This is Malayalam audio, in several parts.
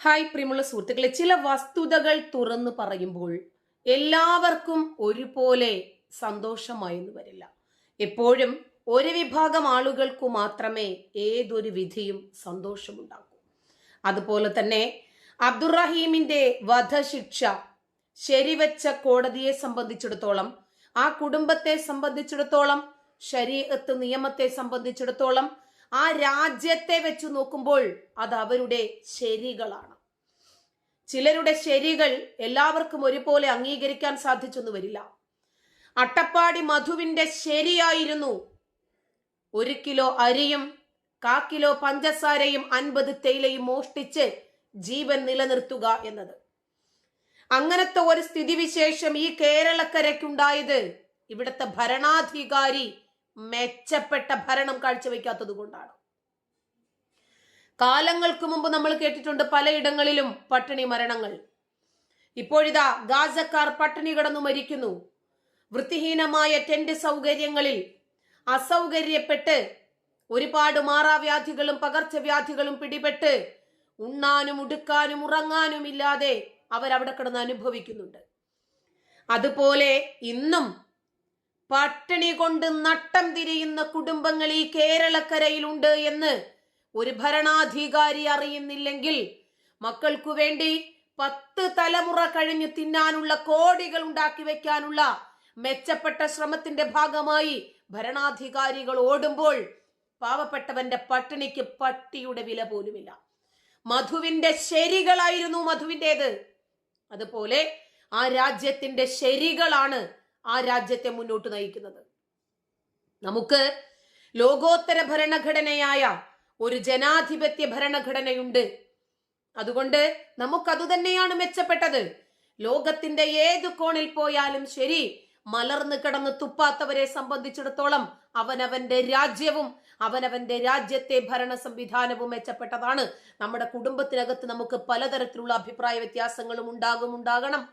ഹായ് പ്രിയമുള്ള സുഹൃത്തുക്കളെ ചില വസ്തുതകൾ തുറന്നു പറയുമ്പോൾ എല്ലാവർക്കും ഒരുപോലെ സന്തോഷമായെന്ന് വരില്ല. എപ്പോഴും ഒരു വിഭാഗം ആളുകൾക്കു മാത്രമേ ഏതൊരു വിധിയും സന്തോഷമുണ്ടാക്കൂ അതുപോലെ തന്നെ അബ്ദുറഹീമിന്റെ വധശിക്ഷ ശരിവെച്ച കോടതിയെ സംബന്ധിച്ചിടത്തോളം ആ കുടുംബത്തെ സംബന്ധിച്ചിടത്തോളം ശരീരത്ത് നിയമത്തെ സംബന്ധിച്ചിടത്തോളം ആ രാജ്യത്തെ വെച്ച് നോക്കുമ്പോൾ അത് അവരുടെ ശരികളാണ്. ചിലരുടെ ശരികൾ എല്ലാവർക്കും ഒരുപോലെ അംഗീകരിക്കാൻ സാധിച്ചെന്ന് വരില്ല. അട്ടപ്പാടി മധുവിന്റെ ശരിയായിരുന്നു. ഒരു കിലോ അരിയും കാ കിലോ പഞ്ചസാരയും അൻപത് തേയിലയും മോഷ്ടിച്ച് ജീവൻ നിലനിർത്തുക എന്നത്. അങ്ങനത്തെ ഒരു സ്ഥിതിവിശേഷം ഈ കേരളക്കരയ്ക്കുണ്ടായത് ഇവിടുത്തെ ഭരണാധികാരി മെച്ചപ്പെട്ട ഭരണം കാഴ്ചവെക്കാത്തത് കൊണ്ടാണ്. കാലങ്ങൾക്ക് മുമ്പ് നമ്മൾ കേട്ടിട്ടുണ്ട് പലയിടങ്ങളിലും പട്ടിണി മരണങ്ങൾ. ഇപ്പോഴിതാ ഗാസക്കാർ പട്ടിണി കിടന്നു മരിക്കുന്നു. വൃത്തിഹീനമായ ടെന്റ് സൗകര്യങ്ങളിൽ അസൗകര്യപ്പെട്ട് ഒരുപാട് മാറാവ്യാധികളും പകർച്ചവ്യാധികളും പിടിപെട്ട് ഉണ്ണാനും ഉടുക്കാനും ഉറങ്ങാനും ഇല്ലാതെ അവരവിടെ കിടന്ന് അനുഭവിക്കുന്നുണ്ട്. അതുപോലെ ഇന്നും പട്ടിണി കൊണ്ട് നട്ടം തിരിയുന്ന കുടുംബങ്ങൾ ഈ കേരളക്കരയിലുണ്ട് എന്ന് ഒരു ഭരണാധികാരി അറിയുന്നില്ലെങ്കിൽ മക്കൾക്കു വേണ്ടി പത്ത് തലമുറ കഴിഞ്ഞു തിന്നാനുള്ള കോടികൾ ഉണ്ടാക്കി വെക്കാനുള്ള മെച്ചപ്പെട്ട ശ്രമത്തിന്റെ ഭാഗമായി ഭരണാധികാരികൾ ഓടുമ്പോൾ പാവപ്പെട്ടവന്റെ പട്ടിണിക്ക് പട്ടിയുടെ വില പോലുമില്ല. മധുവിന്റെ ശരികളായിരുന്നു മധുവിന്റെത് അതുപോലെ ആ രാജ്യത്തിന്റെ ശരികളാണ് ആ രാജ്യത്തെ മുന്നോട്ട് നയിക്കുന്നത്. നമുക്ക് ലോകോത്തര ഭരണഘടനയായ ഒരു ജനാധിപത്യ ഭരണഘടനയുണ്ട്. അതുകൊണ്ട് നമുക്കതു തന്നെയാണ് മെച്ചപ്പെട്ടത്. ലോകത്തിന്റെ ഏത് കോണിൽ പോയാലും ശരി മലർന്നു കിടന്ന് തുപ്പാത്തവരെ സംബന്ധിച്ചിടത്തോളം അവനവന്റെ രാജ്യവും അവനവന്റെ രാജ്യത്തെ ഭരണ സംവിധാനവും മെച്ചപ്പെട്ടതാണ്. നമ്മുടെ കുടുംബത്തിനകത്ത് നമുക്ക് പലതരത്തിലുള്ള അഭിപ്രായ വ്യത്യാസങ്ങളും ഉണ്ടാകും ഉണ്ടാകണം.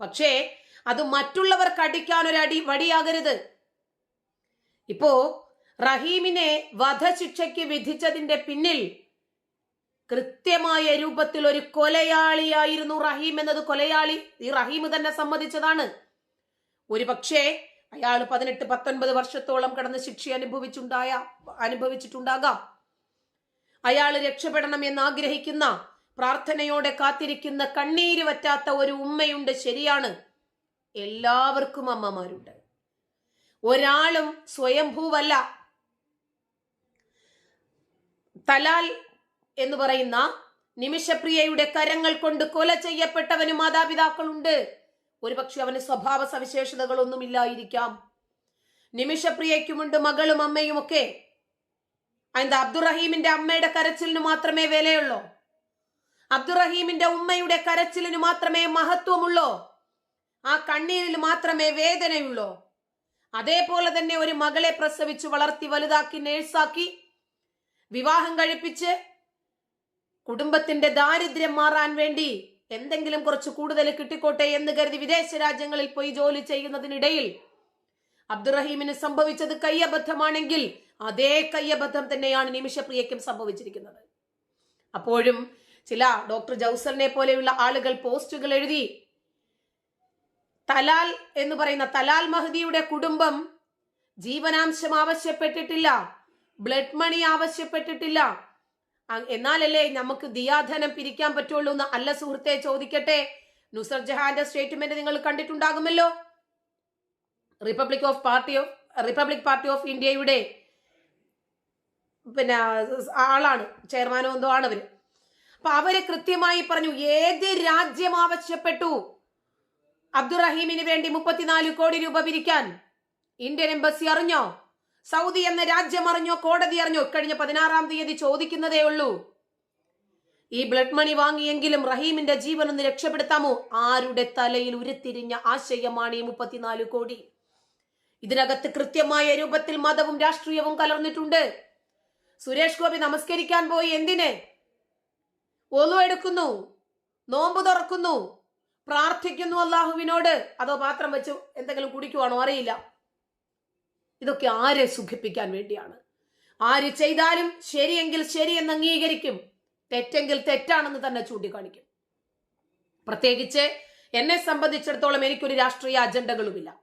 പക്ഷേ അത് മറ്റുള്ളവർ കടിക്കാൻ ഒരു അടി വടിയാകരുത്. ഇപ്പോ റഹീമിനെ വധശിക്ഷയ്ക്ക് വിധിച്ചതിന്റെ പിന്നിൽ കൃത്യമായ രൂപത്തിൽ ഒരു കൊലയാളിയായിരുന്നു റഹീം എന്നത് കൊലയാളി. ഈ റഹീം തന്നെ സമ്മതിച്ചതാണ്. ഒരു പക്ഷേ അയാൾ പതിനെട്ട് പത്തൊൻപത് വർഷത്തോളം കടന്ന് ശിക്ഷ അനുഭവിച്ചുണ്ടായ അനുഭവിച്ചിട്ടുണ്ടാകാം. അയാൾ രക്ഷപ്പെടണം എന്ന് ആഗ്രഹിക്കുന്ന പ്രാർത്ഥനയോടെ കാത്തിരിക്കുന്ന കണ്ണീര് വറ്റാത്ത ഒരു ഉമ്മയുണ്ട് ശരിയാണ്. എല്ലാവർക്കും അമ്മമാരുണ്ട് ഒരാളും സ്വയംഭൂവല്ല. തലാൽ എന്ന് പറയുന്ന നിമിഷപ്രിയയുടെ കരങ്ങൾ കൊണ്ട് കൊല ചെയ്യപ്പെട്ടവന് മാതാപിതാക്കളുണ്ട്. ഒരുപക്ഷെ അവന് സ്വഭാവ സവിശേഷതകളൊന്നും ഇല്ലായിരിക്കാം. നിമിഷപ്രിയയ്ക്കുമുണ്ട് മകളും അമ്മയും ഒക്കെ എന്താ അബ്ദുറഹീമിന്റെ അമ്മയുടെ കരച്ചിലിന് മാത്രമേ വിലയുള്ളൂ? അബ്ദുറഹീമിന്റെ ഉമ്മയുടെ കരച്ചിലിന് മാത്രമേ മഹത്വമുള്ളൂ? ആ കണ്ണീരിൽ മാത്രമേ വേദനയുള്ളൂ. അതേപോലെ തന്നെ ഒരു മകളെ പ്രസവിച്ച് വളർത്തി വലുതാക്കി നേഴ്സാക്കി വിവാഹം കഴിപ്പിച്ച് കുടുംബത്തിന്റെ ദാരിദ്ര്യം മാറാൻ വേണ്ടി എന്തെങ്കിലും കുറച്ച് കൂടുതൽ കിട്ടിക്കോട്ടെ എന്ന് കരുതി വിദേശ രാജ്യങ്ങളിൽ പോയി ജോലി ചെയ്യുന്നതിനിടയിൽ അബ്ദുറഹീമിന് സംഭവിച്ചത് കയ്യബദ്ധമാണെങ്കിൽ അതേ കയ്യബദ്ധം തന്നെയാണ് നിമിഷപ്രിയയ്ക്കും സംഭവിച്ചിരിക്കുന്നത്. അപ്പോഴും ചില ഡോക്ടർ ജൗസറിനെ പോലെയുള്ള ആളുകൾ പോസ്റ്റുകൾ എഴുതി തലാൽ എന്ന് പറയുന്ന തലാൽ മഹദിയുടെ കുടുംബം ജീവനാംശം ആവശ്യപ്പെട്ടിട്ടില്ല ബ്ലഡ് മണി ആവശ്യപ്പെട്ടിട്ടില്ല. എന്നാലല്ലേ നമുക്ക് ദിയാധനം പിരിക്കാൻ പറ്റുള്ളൂ എന്ന് അല്ല സുഹൃത്തെ ചോദിക്കട്ടെ? നുസർ ജഹാന്റെ സ്റ്റേറ്റ്മെന്റ് നിങ്ങൾ കണ്ടിട്ടുണ്ടാകുമല്ലോ. Republic of party of republic party of ഇന്ത്യയുടെ പിന്നെ ആളാണ് ചെയർമാനോ എന്തോ ആണ് അവർ അപ്പൊ അവർ കൃത്യമായി പറഞ്ഞു ഏത് രാജ്യം ആവശ്യപ്പെട്ടു? അബ്ദുറഹീമിന് വേണ്ടി മുപ്പത്തിനാല് കോടി രൂപ പിരിക്കാൻ ഇന്ത്യൻ എംബസി അറിഞ്ഞോ? സൗദി എന്ന രാജ്യം അറിഞ്ഞോ? കോടതി അറിഞ്ഞോ? കഴിഞ്ഞ പതിനാറാം തീയതി ചോദിക്കുന്നതേ ഉള്ളൂ. ഈ ബ്ലഡ് മണി വാങ്ങിയെങ്കിലും റഹീമിന്റെ ജീവൻ ഒന്ന് രക്ഷപ്പെടുത്താമോ? ആരുടെ തലയിൽ ഉരുത്തിരിഞ്ഞ ആശയമാണ് ഈ മുപ്പത്തിനാല് കോടി? ഇതിനകത്ത് കൃത്യമായ രൂപത്തിൽ മതവും രാഷ്ട്രീയവും കലർന്നിട്ടുണ്ട്. സുരേഷ് ഗോപി നമസ്കരിക്കാൻ പോയി എന്തിന്? ഒന്നു എടുക്കുന്നു. നോമ്പ് തുറക്കുന്നു. പ്രാർത്ഥിക്കുന്നു അള്ളാഹുവിനോട്. അതോ പാത്രം വെച്ച് എന്തെങ്കിലും കുടിക്കുവാണോ? അറിയില്ല. ഇതൊക്കെ ആരെ സുഖിപ്പിക്കാൻ വേണ്ടിയാണ്? ആര് ചെയ്താലും ശരിയെങ്കിൽ ശരി എന്ന് അംഗീകരിക്കും. തെറ്റെങ്കിൽ തെറ്റാണെന്ന് തന്നെ ചൂണ്ടിക്കാണിക്കും. പ്രത്യേകിച്ച് എന്നെ സംബന്ധിച്ചിടത്തോളം എനിക്കൊരു രാഷ്ട്രീയ അജണ്ടകളുമില്ല.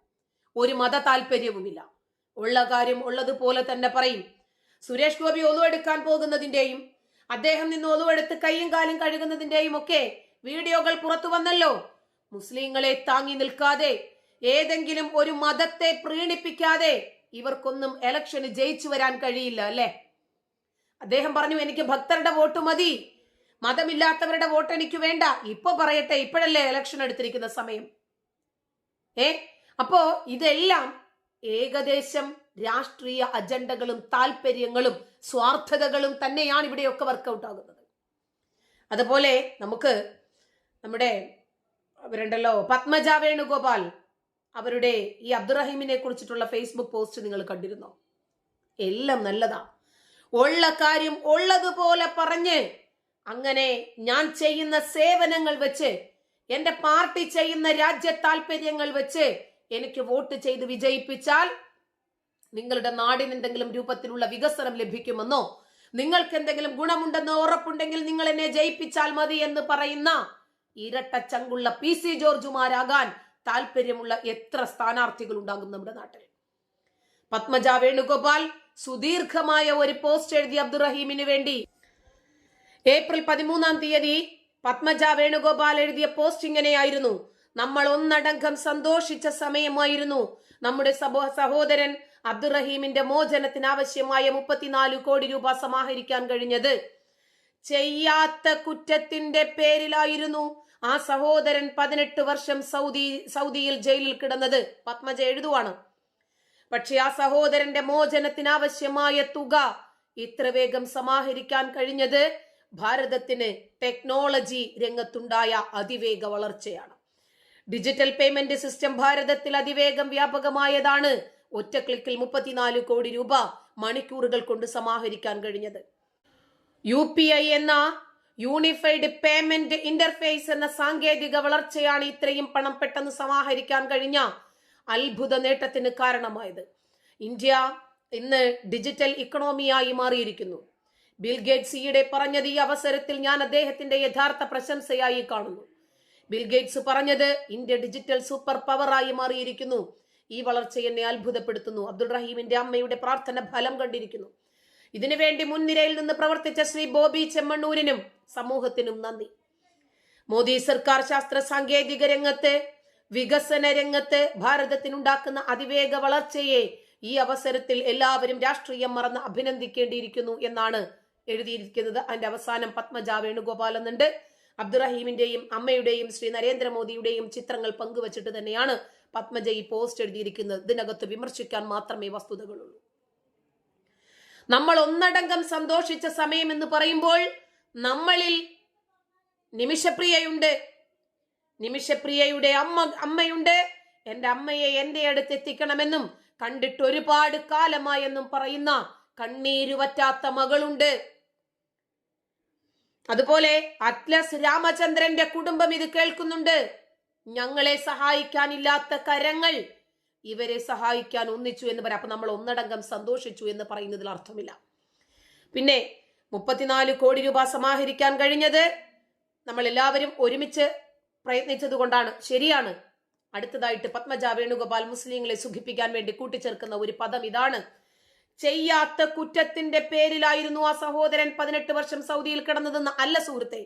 ഒരു മത താല്പര്യവുമില്ല ഉള്ള കാര്യം ഉള്ളതുപോലെ തന്നെ പറയും. സുരേഷ് ഗോപി ഒലുവെടുക്കാൻ പോകുന്നതിന്റെയും അദ്ദേഹം നിന്ന് ഒലുവെടുത്ത് കൈയും കാലും കഴുകുന്നതിന്റെയും ഒക്കെ വീഡിയോകൾ പുറത്തു വന്നല്ലോ. മുസ്ലിങ്ങളെ താങ്ങി നിൽക്കാതെ ഏതെങ്കിലും ഒരു മതത്തെ പ്രീണിപ്പിക്കാതെ ഇവർക്കൊന്നും എലക്ഷന് ജയിച്ചു വരാൻ കഴിയില്ല അല്ലേ? അദ്ദേഹം പറഞ്ഞു എനിക്ക് ഭക്തരുടെ വോട്ട് മതി. മതമില്ലാത്തവരുടെ വോട്ട് എനിക്ക് വേണ്ട. ഇപ്പൊ പറയട്ടെ ഇപ്പോഴല്ലേ എലക്ഷൻ എടുത്തിരിക്കുന്ന സമയം. ഏ? അപ്പോ ഇതെല്ലാം ഏകദേശം രാഷ്ട്രീയ അജണ്ടകളും താല്പര്യങ്ങളും സ്വാർത്ഥതകളും തന്നെയാണ് ഇവിടെയൊക്കെ വർക്കൗട്ട് ആകുന്നത്. അതുപോലെ നമുക്ക് നമ്മുടെ അവരുണ്ടല്ലോ. പത്മജ വേണുഗോപാൽ. അവരുടെ ഈ അബ്ദുറഹീമിനെ കുറിച്ചിട്ടുള്ള ഫേസ്ബുക്ക് പോസ്റ്റ് നിങ്ങൾ കണ്ടിരുന്നോ? എല്ലാം നല്ലതാ. ഉള്ള കാര്യം ഉള്ളതുപോലെ പറഞ്ഞ് അങ്ങനെ ഞാൻ ചെയ്യുന്ന സേവനങ്ങൾ വെച്ച് എന്റെ പാർട്ടി ചെയ്യുന്ന രാജ്യ താല്പര്യങ്ങൾ വെച്ച് എനിക്ക് വോട്ട് ചെയ്ത് വിജയിപ്പിച്ചാൽ നിങ്ങളുടെ നാടിന് എന്തെങ്കിലും രൂപത്തിലുള്ള വികസനം ലഭിക്കുമെന്നോ നിങ്ങൾക്ക് എന്തെങ്കിലും ഗുണമുണ്ടെന്നോ ഉറപ്പുണ്ടെങ്കിൽ നിങ്ങൾ എന്നെ ജയിപ്പിച്ചാൽ മതി എന്ന് പറയുന്ന ഇരട്ട ചങ്കുള്ള പി സി ജോർജുമാരാകാൻ താല്പര്യമുള്ള എത്ര സ്ഥാനാർത്ഥികൾ ഉണ്ടാകും നമ്മുടെ നാട്ടിൽ? പത്മജ വേണുഗോപാൽ സുദീർഘമായ ഒരു പോസ്റ്റ് എഴുതി അബ്ദുറഹീമിന് വേണ്ടി. ഏപ്രിൽ പതിമൂന്നാം തീയതി പത്മജ വേണുഗോപാൽ എഴുതിയ പോസ്റ്റ് ഇങ്ങനെയായിരുന്നു. നമ്മൾ ഒന്നടങ്കം സന്തോഷിച്ച സമയമായിരുന്നു. നമ്മുടെ സഹോദരൻ അബ്ദുറഹീമിന്റെ മോചനത്തിന് ആവശ്യമായ മുപ്പത്തിനാല് കോടി രൂപ സമാഹരിക്കാൻ കഴിഞ്ഞത്. ചെയ്യാത്ത കുറ്റത്തിന്റെ പേരിലായിരുന്നു. ആ സഹോദരൻ പതിനെട്ട് വർഷം സൗദി സൗദിയിൽ ജയിലിൽ കിടന്നത്. പത്മജ എഴുതുവാണ്. പക്ഷെ ആ സഹോദരന്റെ മോചനത്തിന് ആവശ്യമായ തുക ഇത്ര വേഗം സമാഹരിക്കാൻ കഴിഞ്ഞത് ഭാരതത്തിന് ടെക്നോളജി രംഗത്തുണ്ടായ അതിവേഗ വളർച്ചയാണ്. ഡിജിറ്റൽ പേയ്മെന്റ് സിസ്റ്റം ഭാരതത്തിൽ അതിവേഗം വ്യാപകമായതാണ്. ഒറ്റ ക്ലിക്കിൽ മുപ്പത്തിനാല് കോടി രൂപ മണിക്കൂറുകൾ കൊണ്ട് സമാഹരിക്കാൻ കഴിഞ്ഞത്. യു എന്ന യൂണിഫൈഡ് പേയ്മെന്റ് ഇന്റർഫേസ് എന്ന സാങ്കേതിക വളർച്ചയാണ് ഇത്രയും പണം പെട്ടെന്ന് സമാഹരിക്കാൻ കഴിഞ്ഞ അത്ഭുത നേട്ടത്തിന് കാരണമായത്. ഇന്ത്യ ഇന്ന് ഡിജിറ്റൽ ഇക്കണോമിയായി മാറിയിരിക്കുന്നു. ബിൽഗേറ്റ് സിയുടെ പറഞ്ഞത് ഈ അവസരത്തിൽ ഞാൻ അദ്ദേഹത്തിന്റെ യഥാർത്ഥ പ്രശംസയായി കാണുന്നു. ബിൽഗേറ്റ്സ് പറഞ്ഞത് ഇന്ത്യ ഡിജിറ്റൽ സൂപ്പർ പവറായി മാറിയിരിക്കുന്നു. ഈ വളർച്ച എന്നെ അത്ഭുതപ്പെടുത്തുന്നു. അബ്ദുൾ റഹീമിന്റെ അമ്മയുടെ പ്രാർത്ഥന ഫലം കണ്ടിരിക്കുന്നു. ഇതിനുവേണ്ടി മുൻനിരയിൽ നിന്ന് പ്രവർത്തിച്ച ശ്രീ ബോബി ചെമ്മണ്ണൂരിനും സമൂഹത്തിനും നന്ദി. മോദി സർക്കാർ ശാസ്ത്ര സാങ്കേതിക രംഗത്ത് വികസന രംഗത്ത് ഭാരതത്തിനുണ്ടാക്കുന്ന അതിവേഗ വളർച്ചയെ ഈ അവസരത്തിൽ എല്ലാവരും രാഷ്ട്രീയം മറന്ന് അഭിനന്ദിക്കേണ്ടിയിരിക്കുന്നു എന്നാണ് എഴുതിയിരിക്കുന്നത്. അതിന്റെ അവസാനം പത്മജ വേണുഗോപാൽ എന്നുണ്ട്. അബ്ദുറഹീമിന്റെയും അമ്മയുടെയും ശ്രീ നരേന്ദ്രമോദിയുടെയും ചിത്രങ്ങൾ പങ്കുവച്ചിട്ട് തന്നെയാണ് പത്മജ ഈ പോസ്റ്റ് എഴുതിയിരിക്കുന്നത്. ഇതിനകത്ത് വിമർശിക്കാൻ മാത്രമേ വസ്തുതകളുള്ളൂ. നമ്മൾ ഒന്നടങ്കം സന്തോഷിച്ച സമയം എന്ന് പറയുമ്പോൾ നമ്മളിൽ നിമിഷപ്രിയയുണ്ട്. നിമിഷപ്രിയയുടെ അമ്മ അമ്മയുണ്ട്. എന്റെ അമ്മയെ എന്റെ അടുത്ത് എത്തിക്കണമെന്നും കണ്ടിട്ട് ഒരുപാട് കാലമായെന്നും പറയുന്ന കണ്ണീരുവറ്റാത്ത മകളുണ്ട്. അതുപോലെ അറ്റ്ലസ് രാമചന്ദ്രന്റെ കുടുംബം ഇത് കേൾക്കുന്നുണ്ട്. ഞങ്ങളെ സഹായിക്കാനില്ലാത്ത കരങ്ങൾ ഇവരെ സഹായിക്കാൻ ഒന്നിച്ചു എന്ന് പറയാം. അപ്പൊ നമ്മൾ ഒന്നടങ്കം സന്തോഷിച്ചു എന്ന് പറയുന്നതിൽ അർത്ഥമില്ല. പിന്നെ മുപ്പത്തിനാല് കോടി രൂപ സമാഹരിക്കാൻ കഴിഞ്ഞത് നമ്മൾ എല്ലാവരും ഒരുമിച്ച് പ്രയത്നിച്ചത് കൊണ്ടാണ് ശരിയാണ്. അടുത്തതായിട്ട് പത്മജ വേണുഗോപാൽ മുസ്ലിങ്ങളെ സുഖിപ്പിക്കാൻ വേണ്ടി കൂട്ടിച്ചേർക്കുന്ന ഒരു പദം ഇതാണ്. ചെയ്യാത്ത കുറ്റത്തിന്റെ പേരിലായിരുന്നു ആ സഹോദരൻ പതിനെട്ട് വർഷം സൗദിയിൽ കിടന്നതെന്ന് അല്ല സുഹൃത്തെ.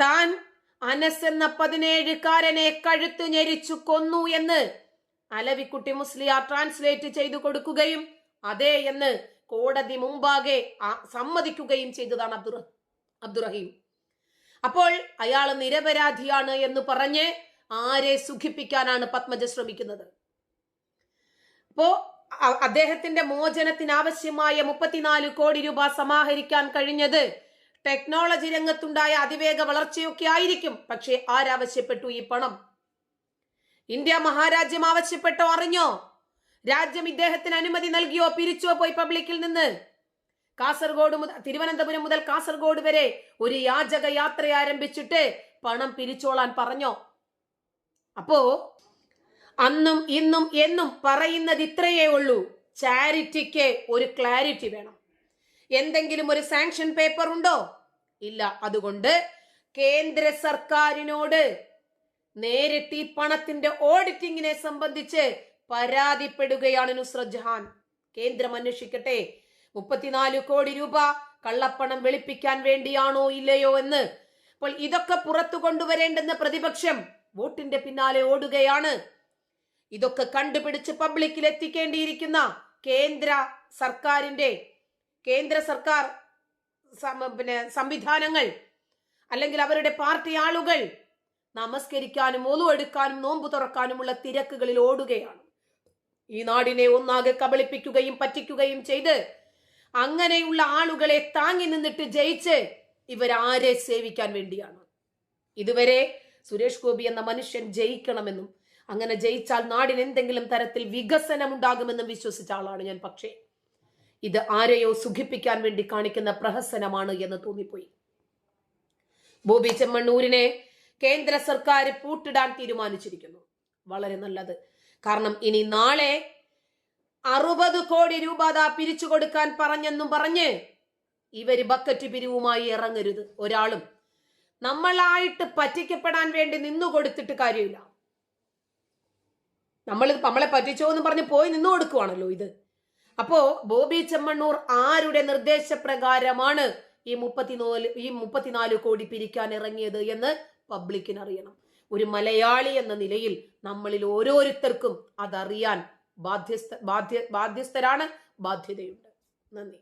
താൻ അനസ് എന്ന പതിനേഴുകാരനെ കഴുത്തു ഞെരിച്ചു കൊന്നു എന്ന് അലവിക്കുട്ടി മുസ്ലിയാർ ട്രാൻസ്ലേറ്റ് ചെയ്തു കൊടുക്കുകയും അതെ എന്ന് കോടതി മുമ്പാകെ സമ്മതിക്കുകയും ചെയ്തതാണ് അബ്ദുറ അബ്ദുറഹീം. അപ്പോൾ അയാൾ നിരപരാധിയാണ് എന്ന് പറഞ്ഞ് ആരെ സുഖിപ്പിക്കാനാണ് പത്മജ ശ്രമിക്കുന്നത്? അപ്പോ അദ്ദേഹത്തിന്റെ മോചനത്തിന് ആവശ്യമായ മുപ്പത്തിനാല് കോടി രൂപ സമാഹരിക്കാൻ കഴിഞ്ഞത് ടെക്നോളജി രംഗത്തുണ്ടായ അതിവേഗ വളർച്ചയൊക്കെ ആയിരിക്കും. പക്ഷേ ആരാവശ്യപ്പെട്ടു ഈ പണം? ഇന്ത്യ മഹാരാജ്യം ആവശ്യപ്പെട്ടോ അറിഞ്ഞോ? രാജ്യം ഇദ്ദേഹത്തിന് അനുമതി നൽകിയോ പിരിച്ചോ പോയി പബ്ലിക്കിൽ നിന്ന്? കാസർഗോഡ് മുതൽ തിരുവനന്തപുരം മുതൽ കാസർഗോഡ് വരെ ഒരു യാചക യാത്ര ആരംഭിച്ചിട്ട് പണം പിരിച്ചോളാൻ പറഞ്ഞോ? അപ്പോ അന്നും ഇന്നും എന്നും പറയുന്നത് ഇത്രയേ ഉള്ളൂ. ചാരിറ്റിക്ക് ഒരു ക്ലാരിറ്റി വേണം. എന്തെങ്കിലും ഒരു സാങ്ഷൻ പേപ്പർ ഉണ്ടോ? ഇല്ല. അതുകൊണ്ട് കേന്ദ്ര സർക്കാരിനോട് നേരിട്ട് ഈ പണത്തിന്റെ ഓഡിറ്റിംഗിനെ സംബന്ധിച്ച് പരാതിപ്പെടുകയാണ് നുസ്രത് ജഹാൻ. കേന്ദ്രം അന്വേഷിക്കട്ടെ. മുപ്പത്തിനാല് കോടി രൂപ കള്ളപ്പണം വെളുപ്പിക്കാൻ വേണ്ടിയാണോ ഇല്ലയോ എന്ന്. അപ്പോൾ ഇതൊക്കെ പുറത്തു കൊണ്ടുവരേണ്ടെന്ന പ്രതിപക്ഷം വോട്ടിന്റെ പിന്നാലെ ഓടുകയാണ്. ഇതൊക്കെ കണ്ടുപിടിച്ച് പബ്ലിക്കിൽ എത്തിക്കേണ്ടിയിരിക്കുന്ന കേന്ദ്ര സർക്കാരിന്റെ കേന്ദ്ര സർക്കാർ പിന്നെ സംവിധാനങ്ങൾ അല്ലെങ്കിൽ അവരുടെ പാർട്ടി ആളുകൾ നമസ്കരിക്കാനും ഒലുവെടുക്കാനും നോമ്പു തുറക്കാനുമുള്ള തിരക്കുകളിൽ ഓടുകയാണ്. ഈ നാടിനെ ഒന്നാകെ കബളിപ്പിക്കുകയും പറ്റിക്കുകയും ചെയ്ത് അങ്ങനെയുള്ള ആളുകളെ താങ്ങി നിന്നിട്ട് ജയിച്ച് ഇവരാരെ സേവിക്കാൻ വേണ്ടിയാണ്. ഇതുവരെ സുരേഷ് ഗോപി എന്ന മനുഷ്യൻ ജയിക്കണമെന്നും അങ്ങനെ ജയിച്ചാൽ നാടിന് എന്തെങ്കിലും തരത്തിൽ വികസനം ഉണ്ടാകുമെന്നും വിശ്വസിച്ച ആളാണ് ഞാൻ. പക്ഷേ ഇത് ആരെയോ സുഖിപ്പിക്കാൻ വേണ്ടി കാണിക്കുന്ന പ്രഹസനമാണ് എന്ന് തോന്നിപ്പോയി. ബോബി ചെമ്മണ്ണൂരിനെ കേന്ദ്ര സർക്കാർ പൂട്ടിടാൻ തീരുമാനിച്ചിരിക്കുന്നു. വളരെ നല്ലത്. കാരണം ഇനി നാളെ അറുപത് കോടി രൂപ ദാ പിരിച്ചു കൊടുക്കാൻ പറഞ്ഞെന്നും പറഞ്ഞ് ഇവർ ബക്കറ്റ് പിരിവുമായി ഇറങ്ങരുത്. ഒരാളും നമ്മളായിട്ട് പറ്റിക്കപ്പെടാൻ വേണ്ടി നിന്നു കൊടുത്തിട്ട് കാര്യമില്ല. നമ്മൾ നമ്മളെ പറ്റിച്ചോ എന്ന് പറഞ്ഞ് പോയി നിന്നു കൊടുക്കുവാണല്ലോ ഇത്. അപ്പോ ബോബി ചെമ്മണ്ണൂർ ആരുടെ നിർദ്ദേശപ്രകാരമാണ് ഈ മുപ്പത്തിനാല് ഈ മുപ്പത്തിനാല് കോടി പിരിക്കാൻ ഇറങ്ങിയത് എന്ന് പബ്ലിക്കിന് അറിയണം ഒരു മലയാളി എന്ന നിലയിൽ നമ്മളിൽ ഓരോരുത്തർക്കും അതറിയാൻ ബാധ്യസ്ഥ ബാധ്യ ബാധ്യസ്ഥരാണ് ബാധ്യതയുണ്ട്. നന്ദി.